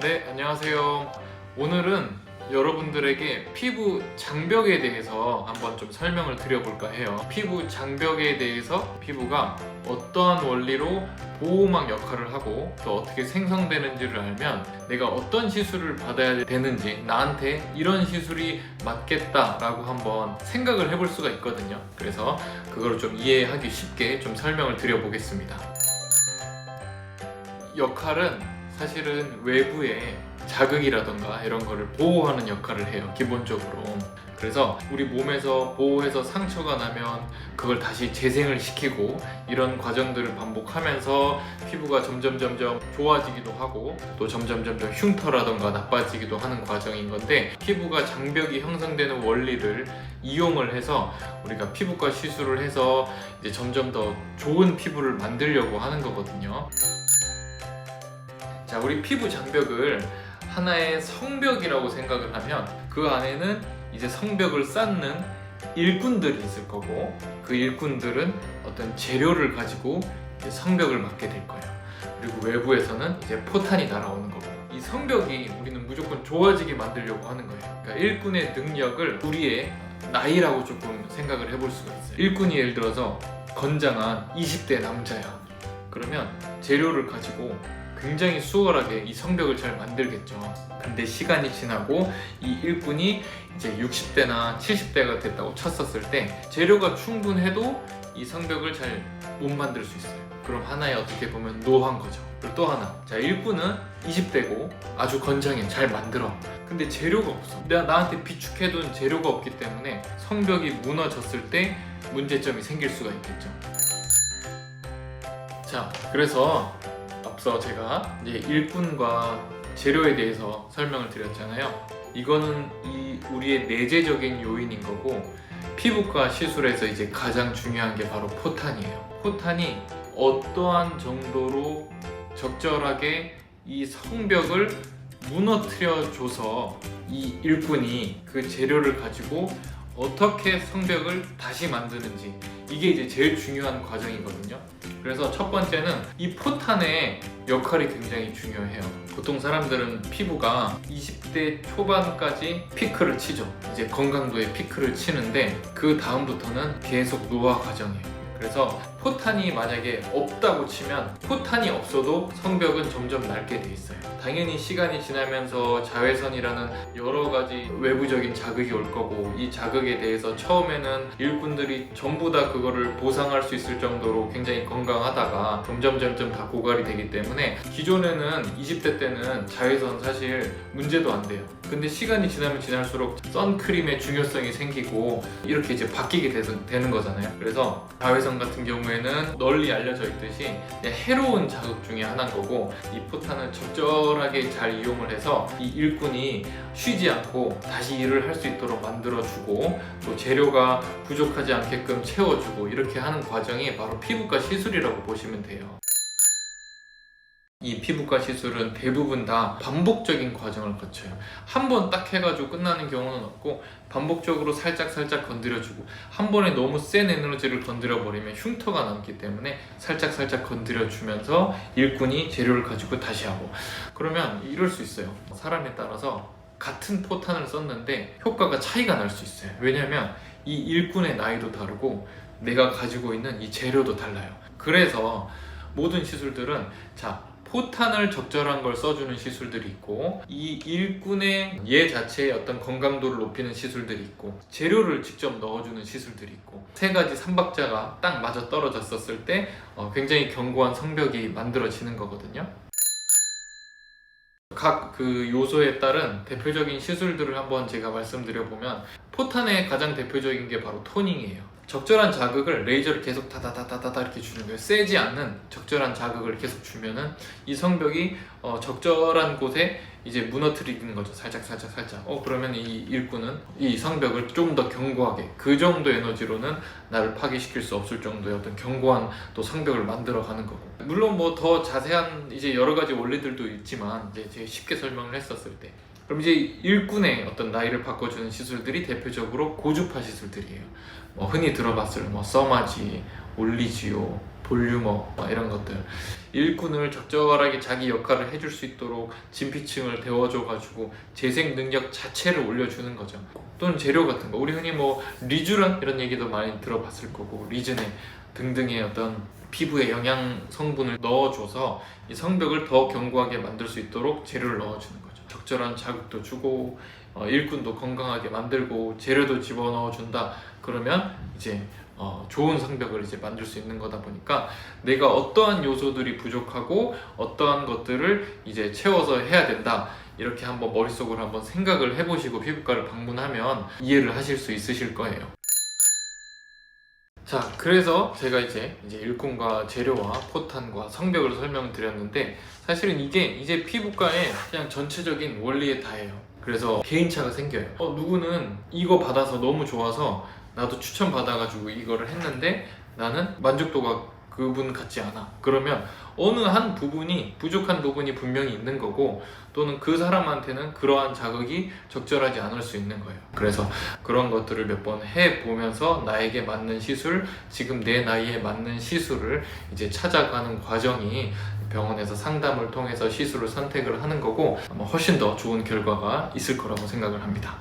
네, 안녕하세요. 오늘은 여러분들에게 피부 장벽에 대해서 한번 좀 설명을 드려볼까 해요. 피부 장벽에 대해서 피부가 어떠한 원리로 보호막 역할을 하고 또 어떻게 생성되는지를 알면 내가 어떤 시술을 받아야 되는지 나한테 이런 시술이 맞겠다라고 한번 생각을 해볼 수가 있거든요. 그래서 그걸 좀 이해하기 쉽게 좀 설명을 드려보겠습니다. 역할은 사실은 외부의 자극이라던가 이런 거를 보호하는 역할을 해요 기본적으로 그래서 우리 몸에서 보호해서 상처가 나면 그걸 다시 재생을 시키고 이런 과정들을 반복하면서 피부가 점점 점점 좋아지기도 하고 또 점점 점점 흉터라던가 나빠지기도 하는 과정인 건데 피부가 장벽이 형성되는 원리를 이용을 해서 우리가 피부과 시술을 해서 이제 점점 더 좋은 피부를 만들려고 하는 거거든요. 자, 우리 피부 장벽을 하나의 성벽이라고 생각을 하면 그 안에는 이제 성벽을 쌓는 일꾼들이 있을 거고 그 일꾼들은 어떤 재료를 가지고 성벽을 맡게 될 거예요. 그리고 외부에서는 이제 포탄이 날아오는 거고 이 성벽이 우리는 무조건 좋아지게 만들려고 하는 거예요. 그러니까 일꾼의 능력을 우리의 나이라고 조금 생각을 해볼 수가 있어요. 일꾼이 예를 들어서 건장한 20대 남자야. 그러면 재료를 가지고 굉장히 수월하게 이 성벽을 잘 만들겠죠. 근데 시간이 지나고 이 일꾼이 이제 60대나 70대가 됐다고 쳤었을 때 재료가 충분해도 이 성벽을 잘 못 만들 수 있어요. 그럼 하나의 어떻게 보면 노한 거죠. 그리고 또 하나. 자, 일꾼은 20대고 아주 건장해. 잘 만들어. 근데 재료가 없어. 내가 나한테 비축해둔 재료가 없기 때문에 성벽이 무너졌을 때 문제점이 생길 수가 있겠죠. 자, 그래서 앞서 제가 이제 일꾼과 재료에 대해서 설명을 드렸잖아요. 이거는 이 우리의 내재적인 요인인 거고 피부과 시술에서 이제 가장 중요한 게 바로 포탄이에요. 포탄이 어떠한 정도로 적절하게 이 성벽을 무너뜨려 줘서 이 일꾼이 그 재료를 가지고 어떻게 성벽을 다시 만드는지 이게 이제 제일 중요한 과정이거든요. 그래서 첫 번째는 이 포탄의 역할이 굉장히 중요해요. 보통 사람들은 피부가 20대 초반까지 피크를 치죠. 이제 건강도의 피크를 치는데 그 다음부터는 계속 노화 과정이에요. 그래서 포탄이 만약에 없다고 치면 포탄이 없어도 성벽은 점점 낡게 돼 있어요. 당연히 시간이 지나면서 자외선이라는 여러 가지 외부적인 자극이 올 거고 이 자극에 대해서 처음에는 일꾼들이 전부 다 그거를 보상할 수 있을 정도로 굉장히 건강하다가 점점 점점 다 고갈이 되기 때문에 기존에는 20대 때는 자외선 사실 문제도 안 돼요. 근데 시간이 지나면 지날수록 선크림의 중요성이 생기고 이렇게 이제 바뀌게 되는 거잖아요. 그래서 자외선 같은 경우에 는 널리 알려져 있듯이 해로운 자극 중에 하나인 거고 이 포탄은 적절하게 잘 이용을 해서 이 일꾼이 쉬지 않고 다시 일을 할 수 있도록 만들어주고 또 재료가 부족하지 않게끔 채워주고 이렇게 하는 과정이 바로 피부과 시술이라고 보시면 돼요. 이 피부과 시술은 대부분 다 반복적인 과정을 거쳐요. 한 번 딱 해가지고 끝나는 경우는 없고 반복적으로 살짝 살짝 건드려주고 한 번에 너무 센 에너지를 건드려 버리면 흉터가 남기 때문에 살짝 살짝 건드려 주면서 일꾼이 재료를 가지고 다시 하고 그러면 이럴 수 있어요. 사람에 따라서 같은 포탄을 썼는데 효과가 차이가 날 수 있어요. 왜냐면 이 일꾼의 나이도 다르고 내가 가지고 있는 이 재료도 달라요. 그래서 모든 시술들은 자 포탄을 적절한 걸 써주는 시술들이 있고 이 일꾼의 얘 자체의 어떤 건강도를 높이는 시술들이 있고 재료를 직접 넣어주는 시술들이 있고 세 가지 삼박자가 딱 맞아 떨어졌었을 때 어, 굉장히 견고한 성벽이 만들어지는 거거든요. 각그 요소에 따른 대표적인 시술들을 한번 제가 말씀드려 보면 포탄의 가장 대표적인 게 바로 토닝이에요. 적절한 자극을 레이저를 계속 다다다다다다 이렇게 주는 거예요. 세지 않는 적절한 자극을 계속 주면은 이 성벽이 어, 적절한 곳에 이제 무너뜨리는 거죠. 살짝 살짝 살짝. 어 그러면 이 일꾼은 이 성벽을 좀 더 견고하게 그 정도 에너지로는 나를 파괴시킬 수 없을 정도의 어떤 견고한 또 성벽을 만들어 가는 거고. 물론 뭐 더 자세한 이제 여러 가지 원리들도 있지만 이제 제가 쉽게 설명을 했었을 때. 그럼 이제 일꾼의 어떤 나이를 바꿔주는 시술들이 대표적으로 고주파 시술들이에요. 뭐 흔히 들어봤을 뭐 써마지, 올리지오, 볼륨어 막 이런 것들 일꾼을 적절하게 자기 역할을 해줄 수 있도록 진피층을 데워줘가지고 재생 능력 자체를 올려주는 거죠. 또는 재료 같은 거 우리 흔히 뭐 리쥬란 이런 얘기도 많이 들어봤을 거고 리즈네 등등의 어떤 피부에 영양 성분을 넣어줘서 이 성벽을 더 견고하게 만들 수 있도록 재료를 넣어주는 거죠. 적절한 자극도 주고 어, 일꾼도 건강하게 만들고 재료도 집어넣어 준다. 그러면 이제 어, 좋은 성벽을 이제 만들 수 있는 거다 보니까 내가 어떠한 요소들이 부족하고 어떠한 것들을 이제 채워서 해야 된다. 이렇게 한번 머릿속으로 한번 생각을 해보시고 피부과를 방문하면 이해를 하실 수 있으실 거예요. 자, 그래서 제가 이제 이제 일꾼과 재료와 포탄과 성벽을 설명드렸는데 사실은 이게 이제 피부과의 그냥 전체적인 원리에 다예요. 그래서 개인차가 생겨요. 어, 누구는 이거 받아서 너무 좋아서 나도 추천 받아가지고 이거를 했는데 나는 만족도가 그분 같지 않아. 그러면 어느 한 부분이 부족한 부분이 분명히 있는 거고 또는 그 사람한테는 그러한 자극이 적절하지 않을 수 있는 거예요. 그래서 그런 것들을 몇 번 해 보면서 나에게 맞는 시술, 지금 내 나이에 맞는 시술을 이제 찾아가는 과정이 병원에서 상담을 통해서 시술을 선택을 하는 거고 아마 훨씬 더 좋은 결과가 있을 거라고 생각을 합니다.